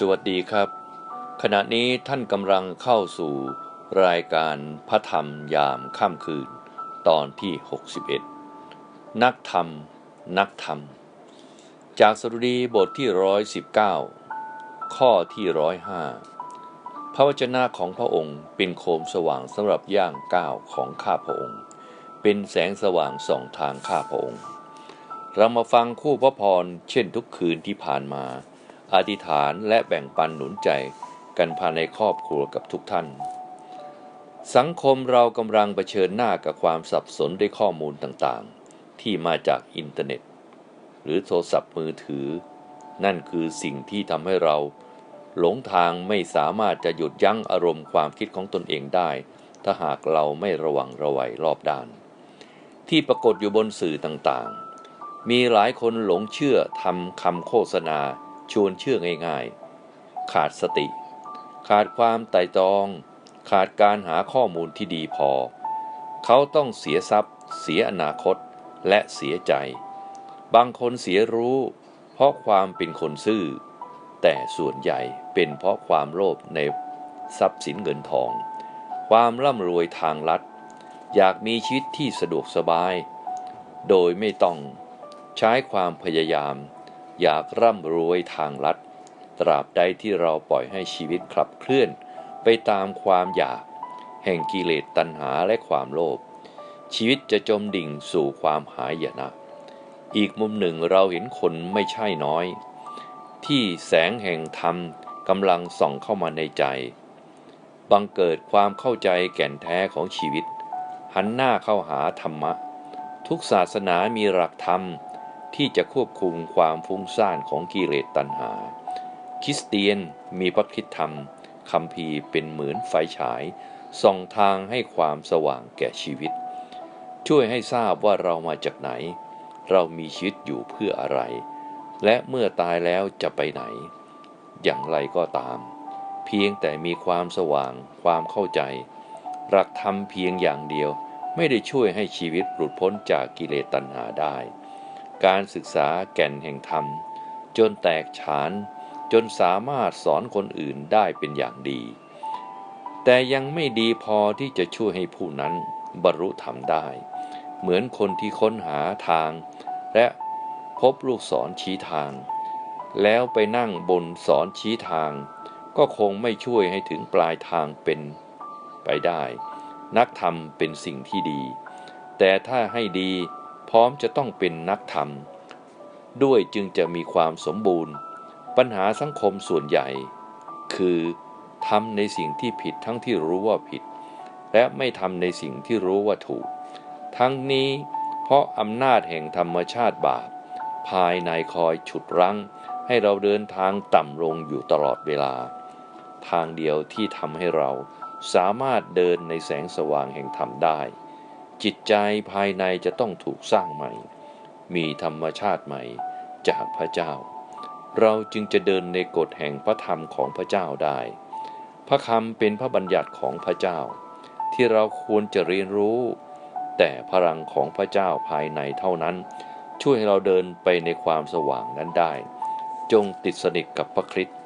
สวัสดีครับ ขณะนี้ท่านกำลังเข้าสู่รายการพระธรรมยามค่ำคืน ตอนที่ 61 นักธรรม นักธรรม จากสรุดีบทที่ 119 ข้อที่ 105 พระวจนะของพระองค์เป็นโคมสว่างสำหรับย่างก้าวของข้าพระองค์ เป็นแสงสว่างส่องทางข้าพระองค์ เรามาฟังคู่พระพรเช่นทุกคืนที่ผ่านมา อธิษฐานและแบ่งปันหนุนใจกันภายในครอบครัวกับทุกท่าน สังคมเรากำลังเผชิญหน้ากับความสับสนด้วยข้อมูลต่างๆ ที่มาจากอินเทอร์เน็ต หรือโทรศัพท์มือถือ นั่นคือสิ่งที่ทำให้เราหลงทางไม่สามารถจะหยุดยั้งอารมณ์ความคิดของตนเองได้ ถ้าหากเราไม่ระวังระวัยรอบด้าน ที่ปรากฏอยู่บนสื่อต่างๆ มีหลายคนหลงเชื่อทำคำโฆษณา ชวนเชื่อง่ายๆ ขาดสติ ขาดความไต่ตรอง ขาดการหาข้อมูลที่ดีพอ เขาต้องเสียทรัพย์ เสียอนาคตและเสียใจ บางคนเสียรู้ เพราะความเป็นคนซื่อ แต่ส่วนใหญ่เป็นเพราะความโลภในทรัพย์สินเงินทอง ความร่ำรวยทางลัด อยากมีชีวิตที่สะดวกสบาย โดยไม่ต้องใช้ความพยายาม อยากร่ำรวยทางลัด ตราบใดที่เราปล่อยให้ชีวิตขับเคลื่อน ไปตามความอยาก แห่งกิเลสตัณหาและความโลภชีวิตจะจมดิ่งสู่ความหายนะ อีกมุมหนึ่งเราเห็นคนไม่ใช่น้อย ที่แสงแห่งธรรมกำลังส่องเข้ามาในใจ บังเกิดความเข้าใจแก่นแท้ของชีวิต หันหน้าเข้าหาธรรมะ ทุกศาสนามีหลักธรรม ที่จะควบคุมความฟุ้งซ่านของกิเลสตัณหา คริสเตียนมีพระคิดธรรมคำพีเป็นเหมือนไฟฉาย ส่องทางให้ความสว่างแก่ชีวิต ช่วยให้ทราบว่าเรามาจากไหน เรามีชีวิตอยู่เพื่ออะไร และเมื่อตายแล้วจะไปไหน อย่างไรก็ตาม เพียงแต่มีความสว่างความเข้าใจ หลักธรรมเพียงอย่างเดียวไม่ได้ช่วยให้ชีวิตหลุดพ้นจากกิเลสตัณหาได้ การศึกษาแก่นแห่งธรรม จนแตกฉาน จนสามารถสอนคนอื่นได้เป็นอย่างดี แต่ยังไม่ดีพอที่จะช่วยให้ผู้นั้นบรรลุธรรมได้ เหมือนคนที่ค้นหาทาง และพบลูกศรชี้ทาง แล้วไปนั่งบนสอนชี้ทาง ก็คงไม่ช่วยให้ถึงปลายทางเป็นไปได้ นักธรรมเป็นสิ่งที่ดี แต่ถ้าให้ดี พร้อมจะต้องเป็นนักธรรม ด้วยจึงจะมีความสมบูรณ์ ปัญหาสังคมส่วนใหญ่ คือทำในสิ่งที่ผิดทั้งที่รู้ว่าผิด และไม่ทำในสิ่งที่รู้ว่าถูก ทั้งนี้เพราะอำนาจแห่งธรรมชาติบาป ภายในคอยฉุดรั้ง ให้เราเดินทางต่ำลงอยู่ตลอดเวลา ทางเดียวที่ทำให้เราสามารถเดินในแสงสว่างแห่งธรรมได้ จิตใจภายในจะต้องถูกสร้างใหม่ มีธรรมชาติใหม่จากพระเจ้า เราจึงจะเดินในกฎแห่งพระธรรมของพระเจ้าได้ พระคำเป็นพระบัญญัติของพระเจ้า ที่เราควรจะเรียนรู้ แต่พลังของพระเจ้าภายในเท่านั้น ช่วยให้เราเดินไปในความสว่างนั้นได้ จงติดสนิทกับพระคริสต์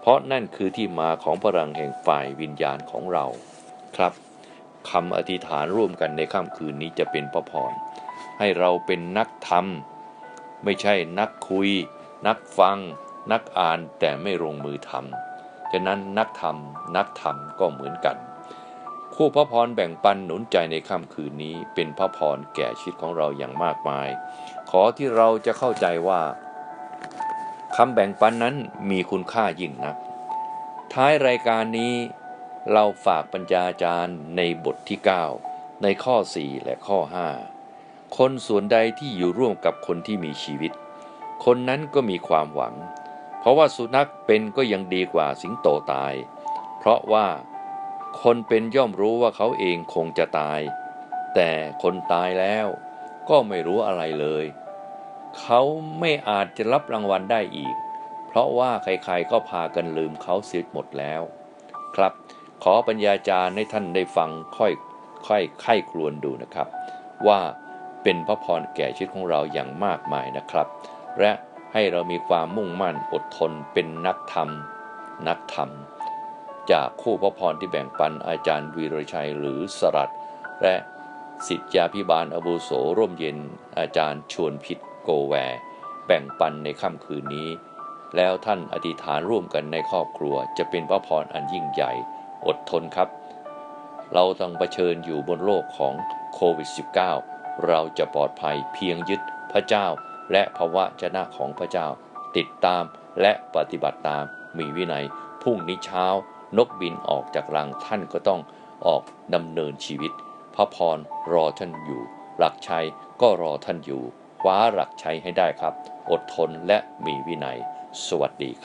เพราะนั่นคือที่มาของพลังแห่งฝ่ายวิญญาณของเราครับ คำอธิษฐานร่วมกันในค่ำคืนนี้จะเป็นพระพร ให้เราเป็นนักธรรม ไม่ใช่นักคุย นักฟัง นักอ่านแต่ไม่ลงมือทำฉะนั้นนักธรรม นักธรรมก็เหมือนกันคู่พระพรแบ่งปันหนุนใจในค่ำคืนนี้เป็นพระพรแก่ชีวิตของเราอย่างมากมาย ขอที่เราจะเข้าใจว่าคำแบ่งปันนั้นมีคุณค่ายิ่งนัก ท้ายรายการนี้ เราฝากปัญญาจารย์ในบทที่ 9 ในข้อ 4 และข้อ 5 คนส่วนใดที่อยู่ร่วมกับคนที่มีชีวิต คนนั้นก็มีความหวัง เพราะว่าสุนัขเป็นก็ยังดีกว่าสิงโตตาย เพราะว่าคนเป็นย่อมรู้ว่าเขาเองคงจะตาย แต่คนตายแล้วก็ไม่รู้อะไรเลย เขาไม่อาจจะรับรางวัลได้อีก เพราะว่าใครๆก็พากันลืมเขาเสียหมดแล้ว ครับ ขอปัญญาจารย์ให้ท่านได้ฟังค่อยค่อยไข้ครวนดูนะครับ ว่าเป็นพระพรแก่ชีวิตของเราอย่างมากมายนะครับ และให้เรามีความมุ่งมั่นอดทนเป็นนักธรรม นักธรรม จากคู่พระพรที่แบ่งปันอาจารย์วีรชัยหรือสรัตและสิทธยาพิบาลอาวุโสร่มเย็น อาจารย์ชวนพิษโกแวร์แบ่งปันในค่ำคืนนี้ แล้วท่านอธิษฐานร่วมกันในครอบครัวจะเป็นพระพรอันยิ่งใหญ่ อดทนครับ เราต้องเผชิญอยู่บนโลกของโควิด -19 เราจะปลอดภัยเพียงยึดพระเจ้า และภาวะชนะของพระเจ้า ติดตามและปฏิบัติตามมีวินัยพรุ่งนี้เช้านกบินออกจากรังท่านก็ต้องออกดำเนินชีวิต พระพรรอท่านอยู่ หลักชัยก็รอท่านอยู่คว้าหลักชัยให้ได้ครับ อดทนและมีวินัย สวัสดีครับ